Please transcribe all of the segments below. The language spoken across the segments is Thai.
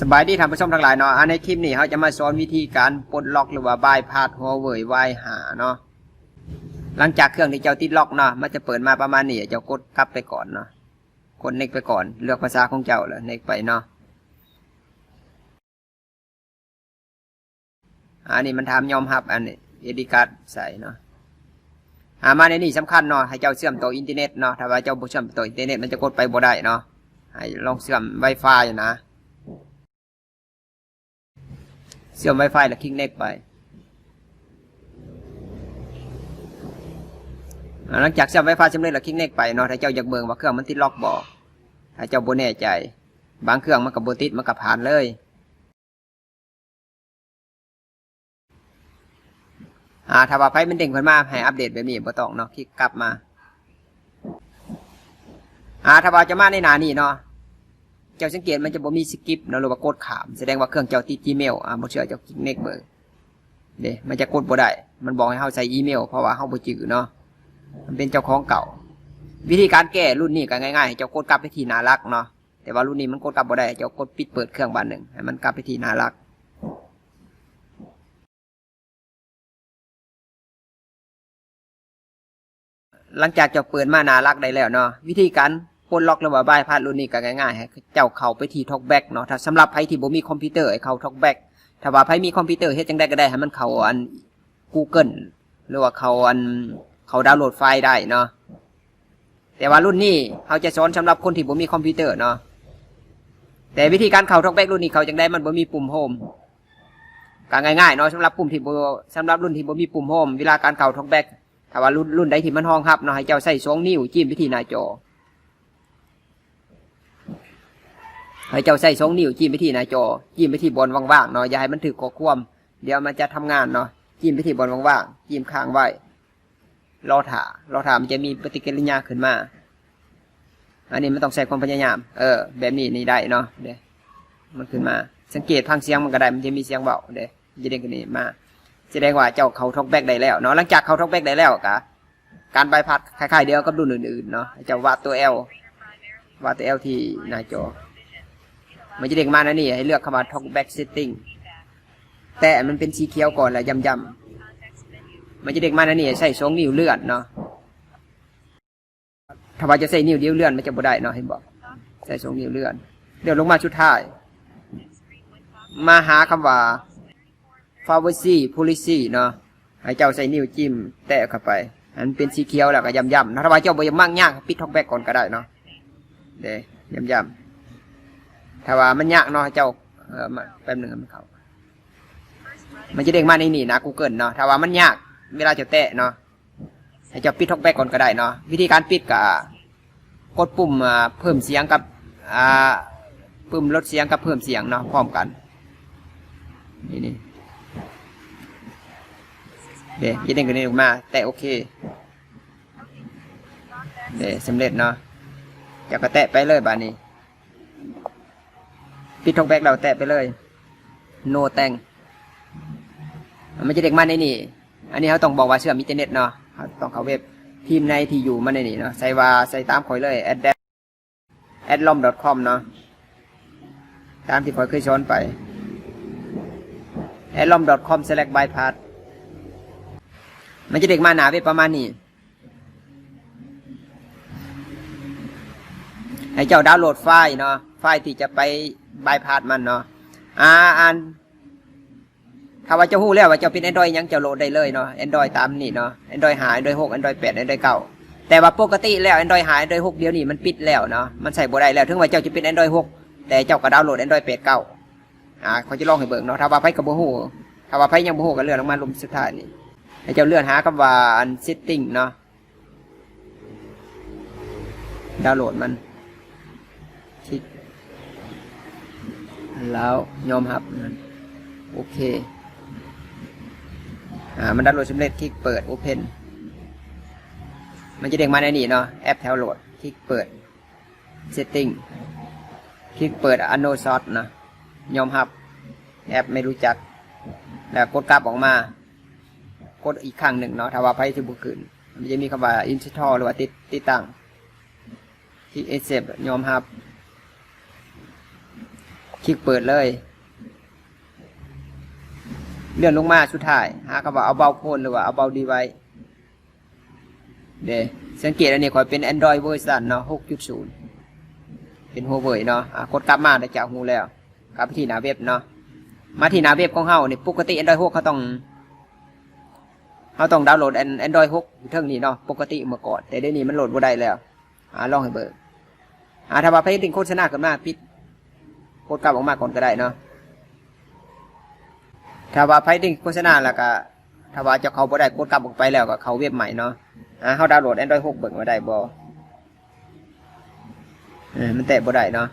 สบายดีท่านผู้ชมทั้งหลายเนาะอันในคลิปนี้เขาจะมาสอนวิธีการปลดล็อกหรือว่าบายพาสหัวเว่ยวายหาเนาะหลังจากเครื่องที่เจ้าติดล็อกเนาะมันจะเปิดมาประมาณนี้เจ้ากดกลับไปก่อนเนาะกดเน็กไปก่อน เลือกภาษาของเจ้าเลยเน็กไปเนาะอันนี้มันทำยอมรับอันนี้เอดิการ์ดใส่เนาะหามาในนี้สำคัญเนาะให้เจ้าเชื่อมต่ออินเทอร์เน็ตเนาะถ้าว่าเจ้าบ่เชื่อมต่ออินเทอร์เน็ตมันจะกดไปบ่ได้เนาะให้ลองเชื่อม Wi-Fi นะ เชื่อม Wi-Fi แล้วคลิกเน็กไปหลังจากเชื่อม Wi-Fi สำเร็จแล้วคลิกเน็กไปเนาะถ้าเจ้าอยากเบิ่งว่าเครื่องมันติดล็อกบ่ถ้าเจ้าบ่แน่ใจ บางเครื่องมันก็บ่ติดมันก็ผ่านเลยอ่าถ้าว่าไฟมันเด้งขึ้นมาให้อัปเดตแบบนี้บ่ต้องเนาะคลิกกลับมาอ่าถ้าว่าจะมาในหน้านี้เนาะ เจ้าสังเกตมันจะบ่มีสกิปนะหรือว่ากดขาม แสดงว่าเครื่องเจ้าติด Gmail อ่าบ่เชื่อเจ้าคลิกเน็กเบิ่งเด้มันจะกดบ่ได้ มันบอกให้เฮาใส่อีเมล เพราะว่าเฮาบ่จื้อเนาะ มันเป็นเจ้าของเก่า วิธีการแก้รุ่นนี้ก็ง่ายๆให้เจ้ากดกลับไปที่นารักเนาะ แต่ว่ารุ่นนี้มันกดกลับบ่ได้ เจ้ากดปิดเปิดเครื่องบานหนึ่งให้มันกลับไปที่นารักหลังจากเจ้าเปิดมานารักได้แล้วเนาะวิธีการ ปลดล็อกหรือว่าบายพาสรุ่นนี้ก็ง่ายๆให้เจ้าเข้าไปที่ Talkback เนาะถ้าสำหรับใครที่บ่มีคอมพิวเตอร์ให้เข้า Talkback ถ้าว่าใครมีคอมพิวเตอร์เฮ็ดจังได้ก็ได้ให้มันเข้าอัน Google หรือว่าเข้าอันเขาดาวน์โหลดไฟล์ได้เนาะแต่ว่ารุ่นนี้เขาจะสอนสำหรับคนที่บ่มีคอมพิวเตอร์เนาะแต่วิธีการเข้า Talkback รุ่นนี้เขาจังได้มันบ่มีปุ่มโฮมก็ง่ายๆเนาะสำหรับปุ่มที่บ่สำหรับรุ่นที่บ่มีปุ่มโฮมเวลาการเข้า Talkback ถ้าว่ารุ่นรุ่นใดที่มันห้องครับเนาะให้เจ้าใส่สองนิ้วจิ้มไปที่หน้าจอ ให้เจ้าใส่สองนิ้วจิ้มไปที่หน้าจอ จิ้มไปที่บอลว่างๆเนาะอย่าให้มันถือก่อความเดี๋ยวมันจะทำงานเนาะจิ้มไปที่บอลว่างๆจิ้มค้างไว้รอถ่ารอถ่ามันจะมีปฏิกิริยาขึ้นมา อันนี้มันต้องใส่ความพยายาม เออ แบบนี้นี่ได้เนาะเดี๋ยวมันขึ้นมา สังเกตทางเสียงมันก็ได้ มันจะมีเสียงเบาเดี๋ยวจะเด้งขึ้นนี้มาแสดงว่าเจ้าเขาท็อกแบกได้แล้วเนาะหลังจากเขาท็อกแบกได้แล้วกะการใบพัดคล้ายๆเดียวกับรุ่นอื่นๆเนาะเจ้าวาดตัว L วาดตัว L ที่หน้าจอ มันจะเด้งมานะนี่ ให้เลือกคำว่า talk back setting แต่มันเป็นสีเขียวก่อนแล้วย้ำๆมันจะเด้งมานะนี่ใส่สองนิ้วเลื่อนเนาะถ้าว่าจะใส่นิ้วเดียวเลื่อนมันจะบ่ได้เนาะเห็นบอกใส่สองนิ้วเลื่อน เดี๋ยวลงมาชุดท้ายมาหาคำว่า privacy policy เนาะให้เจ้าใส่นิ้วจิ้ม แตะเข้าไป อันเป็นสีเขียวแล้วก็ยำๆนะถ้าว่าเจ้าบ่อยากมั่งยากปิด talk back ก่อนก็ได้เนาะเดี๋ยวยำๆ ถ้าว่ามันยากเนาะเจ้าเออมาแป๊บหนึ่งมันเขามันจะเด้งมาในนี่นะ Google เนาะถ้าว่ามันยาก เวลาจะแตะเนาะให้เจ้าปิดท็อกแบ็กก่อนก็ได้เนาะวิธีการปิดก็กดปุ่มเพิ่มเสียงกับอ่าปุ่มลดเสียงกับเพิ่มเสียงเนาะพร้อมกันนี่นี่เดี๋ยวจะเด้งกันนี้ออกมา แตะโอเคเดี๋ยวสำเร็จเนาะจะก็แตะไปเลยบานี้ ปิดทองแบกเราแตะไปเลย โนแตงมันจะเด็กมาในนี่ อันนี้เขาต้องบอกว่าเชื่อมอินเทอร์เน็ตเนาะเขาต้องเขาเว็บทีมในที่อยู่มาในนี่เนาะใส่ว่าใส่ตามคอยเลย a d d a d l o m com เนาะตามที่คอยเคยสอนไป a d l o m com select bypass มันจะเด็กมาหนาเว็บประมาณนี้ให้เจ้าดาวน์โหลดไฟล์เนาะไฟล์ที่จะไป บายพาสมันเนาะอ่าอันถ้าว่าเจ้าหู้แล้วว่าเจ้าเป็น Android ยังเจ้าโหลดได้เลยเนาะ Android ตามนี่เนาะ Android หา Android 6 Android 8 Android 9แต่ว่าปกติแล้ว Android หา Android 6เดียวนี้มันปิดแล้วเนาะมันใส่บ่ได้แล้วถึงว่าเจ้าจะเป็น Android 6แต่เจ้าก็ดาวน์โหลด Android 8 9อ่าเขาจะลองให้เบิ่งเนาะถ้าว่าไผกับบ่ฮู้ถ้าว่าไผยังบ่ฮู้ก็เลื่อนลงมาลงสุดท้ายนี่ให้เจ้าเลื่อนหาคำว่าอัน setting เนาะดาวน์โหลดมันคลิก แล้วยอมรับมันโอเคอ่ามันดาวน์โหลดสำเร็จคลิกเปิด Open มันจะเด้งมาในนี่เนาะแอปแถวโหลดคลิกเปิด Setting คลิกเปิด u n n o s o r t นะยอมรับแอปไม่รู้จัก แล้วกดกลับออกมากดอีกครั้งหนึ่งเนาะถ้าว่าไพ่ที่บุกขึ้นมันจะมีคำว่า install หรือว่าติดติดตั้งที่ accept ยอมรับ คลิกเปิดเลย เลื่อนลงมาสุดท้ายหาคำว่าเอาเบาโพนหรือว่าเอาเบาดีไว้ เดสังเกตอันนี้คอเป็น Android เวอร์ชันเนาะ6.0 เป็นหัวเว่ยเนาะะกดกลับมาได้จากหูแล้วกลับไปที่หน้าเว็บเนาะมาที่หน้าเว็บของเฮานี่ปกติ Android 6เขาต้องเขาต้องดาวน์โหลด An- Android 6อยู่เทิงนี้เนาะปกติเมื่อก่อนแต่เดี๋ยวนี้มันโหลดบ่ได้แล้วอ่าลองให้เบิกอ่าถ้าว่าไปถึงโฆษณาขึ้นมาปิด กดกลับออกมาก่อนก็ได้เนาะถ้าว่าไฟดิ้งโฆษณาแล้วก็ถ้าว่าจะเขาบ่ได้กดกลับออกไปแล้วก็เขาเว็บใหม่เนาะอ่าเขาดาวน์โหลด Android 6 เบิ่งมาได้บ่เออมันแตะบ่ได้เนาะ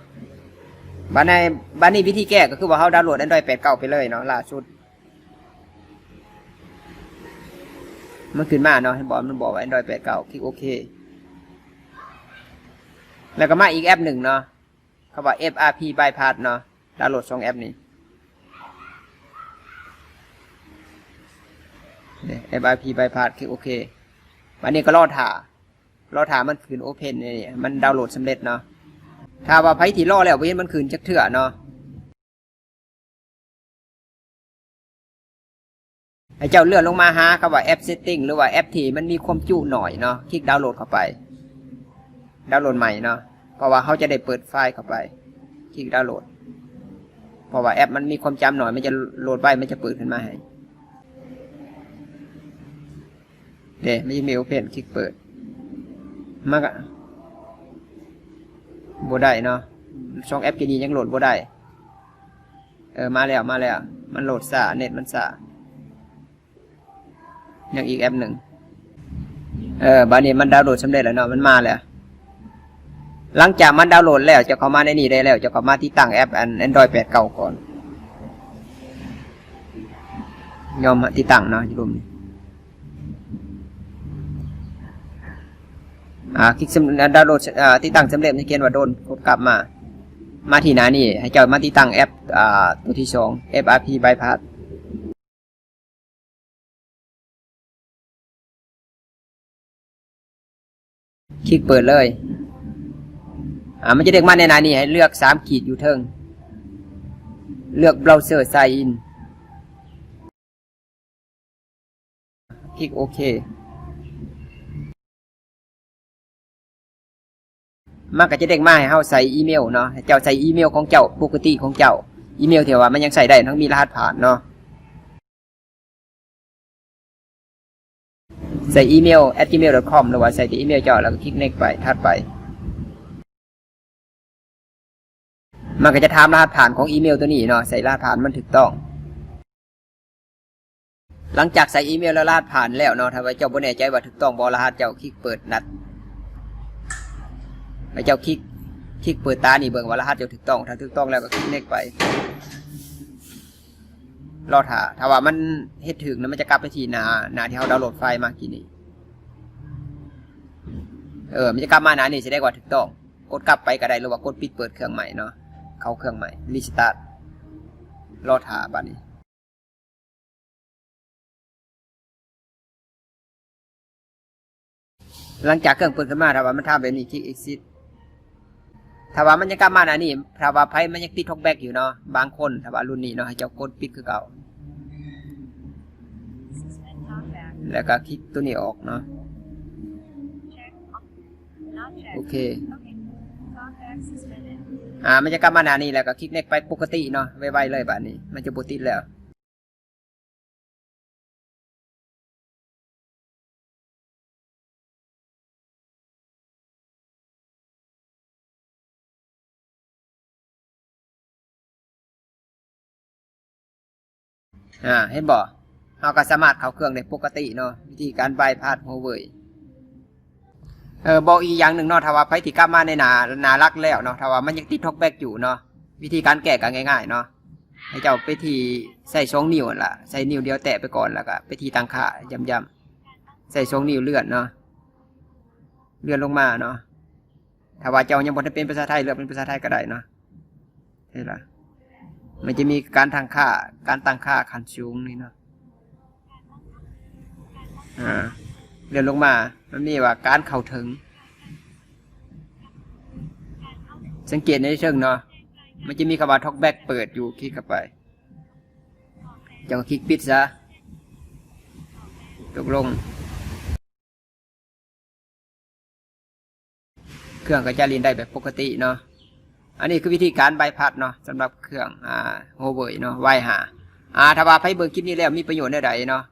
บ้านในบ้านนี้วิธีแก้ก็คือว่าเขาดาวน์โหลด Android 8 9 ไปเลยเนาะล่าสุดมันขึ้นมาเนาะเห็นบอกมันบอกว่า Android 8 9คลิกโอเค แล้วก็มาอีกแอปหนึ่งเนาะ เขาบอก FRP bypass เนาะดาวน์โหลดสองแอปนี้เนี่ย FRP bypass คลิกโอเควันนี้ก็รอดถ่ารอดถ่ามันคืนโอเพนนี่มันดาวน์โหลดสำเร็จเนาะถ้าว่าไพ่ที่รอแล้วเว้นมันคืนจักเถื่อเนาะให้เจ้าเลื่อนลงมาหาคำว่าแอป setting หรือว่าแอปที่มันมีความจุหน่อยเนาะคลิกดาวน์โหลดเข้าไป ดาวน์โหลดใหม่เนาะ เพราะว่าเขาจะได้เปิดไฟล์เข้าไป คลิกดาวน์โหลด เพราะว่าแอปมันมีความจำหน่อย มันจะโหลดไว้มันจะเปิดขึ้นมาให้เดี๋ยวไม่มีโอเพนคลิกเปิดมากอะบได้เนาะช่องแอปกีดียังโหลดบได้ เออมาแล้วมาแล้ว มันโหลดซาเน็ตมันซายังอีกแอปหนึ่งเออบานี้มันดาวน์โหลดสำเร็จแล้วเนาะมันมาแล้ว หลังจากมันดาวน์โหลดแล้วจะเข้ามาในนี่ได้แล้ว จะเข้ามาที่ตั้งแอปอัน Android 8เก่าก่อน ยอมที่ตั้งเนาะที่มนี้อ่าคลิกสำดาวน์โหลดอ่าที่ตั้งสำเร็จให้เขียนว่าโดนกดกลับมา มาที่หน้านี่ ให้เจ้ามาที่ตั้งแอปอ่าตัวที่สอง FRP bypass คลิกเปิดเลย อ่ามันจะเด็กมาในหน้านี่ให้เลือกสามขีดอยู่เทิง เลือกเบราว์เซอร์ sign in คลิกโอเค มันก็จะเด้งมาให้เฮาใส่อีเมลเนาะเจ้าใส่อีเมลของเจ้าปกติของเจ้า อีเมลเที่ว่ามันยังใส่ได้ทั้งมีรหัสผ่านเนาะใส่อีเมล at gmail.com หรือว่าใส่ที่อีเมลเจ้าแล้วก็คลิก next ไปถัดไป มันก็จะถามรหัสผ่านของอีเมลตัวนี้เนาะใส่รหัสผ่านมันถูกต้อง หลังจากใส่อีเมลแล้วรหัสผ่านแล้วเนาะถ้าว่าเจ้าบ่แน่ใจว่าถูกต้องบ่รหัสเจ้าคลิกเปิดนัดไปเจ้าคลิกคลิกเปิดตานี่เบิ่งว่ารหัสเจ้าถูกต้อง ถ้าถูกต้องแล้วก็คลิกเน็กไปรอถ้าถ้าว่ามันเฮ็ดถึงนะมันจะกลับไปที่หนาหนาที่เราดาวน์โหลดไฟล์มากี่นี่เออมันจะกลับมาหนานี่แสดงว่าถูกต้อง กดกลับไปก็ได้หรือว่ากดปิดเปิดเครื่องใหม่เนาะ เข้าเครื่องใหม่รีสตาร์ทรอถ่าบัดนี้หลังจากเครื่องเปิดขึ้นมาถ้าว่ามันทำแบบนี้คลิก exit ถ้าว่ามันยังกลับมาอันนี้ถ้าว่าไพ่มันยังติดท็อกแบ็กอยู่เนาะบางคนถ้าว่ารุ่นนี้เนาะให้เจ้ากดปิดคือเก่า Suspend talkback. แล้วก็คลิกตัวนี้ออกเนาะ Check. Not check. โอเค Okay. Talkback suspended. อ่ามันจะกลับมาหน้านี้แล้วก็คลิกเน็กไปปกติเนาะไวๆเลยแบัดนี้ มันจะบ่ติดแล้วอ่าเห็นบ่เราก็สามารถเข้าเครื่องได้ปกติเนาะวิธีการบายพาสโฮเวย เออบอกอีกอย่างหนึ่งเนาะถ้าว่าไผที่กลับมาในหนานารักแล้วเนาะถ้าว่ามันยังติดท็อกแบกอยู่เนาะวิธีการแก้ก็ง่ายๆเนาะให้เจ้าไปทีใส่สองนิ้วนั่นล่ะใส่นิ้วเดียวแตะไปก่อนแล้วก็ไปทีตังค่าย้ำๆใส่สองนิ้วเลื่อนเนาะเลื่อนลงมาเนาะถ้าว่าเจ้ายังบ่ได้เป็นภาษาไทยเลือกเป็นภาษาไทยก็ได้เนาะเห็นล่ะมันจะมีการทางค่าการตั้งค่าคันสูงนี่เนาะอ่า เลื่อนลงมา มันมีว่าการเข้าถึง สังเกตในเชิงเนาะ มันจะมีคำว่า talkback เปิดอยู่คลิกเข้าไปจังคลิกปิดซะตกลง เครื่องก็จะเรียนได้แบบปกติเนาะ อันนี้คือวิธีการใบพัดเนาะสำหรับเครื่องอ่าโฮเวยเนาะไวหาอ่าถ้าว่าไพ่เบิ่งคลิปนี้แล้วมีประโยชน์ใดๆเนาะ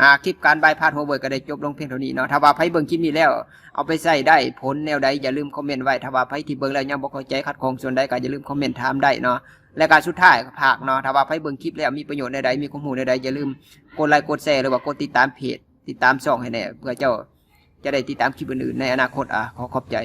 อ่าคลิปการใบพัดโฮเวยก็ได้จบลงเพียงเท่านี้เนาะถ้าว่าไพ่เบิ่งคลิปนี้แล้ว เอาไปใส่ได้ผลแนวใดอย่าลืมคอมเมนต์ไว้ถ้าว่าไพ่ที่เบิ่งแล้วยังบ่เข้าใจขัดข้องส่วนใดก็อย่าลืมคอมเมนต์ถามได้เนาะและการสุดท้ายก็ฝากเนาะถ้าว่าไพ่เบิ่งคลิปแล้วมีประโยชน์ใดๆมีข้อมูลใดๆอย่าลืมกดไลค์กดแชร์หรือว่ากดติดตามเพจติดตามช่องให้แน่เพื่อเจ้าจะได้ติดตามคลิปอื่นๆในอนาคตอะขอขอบใจ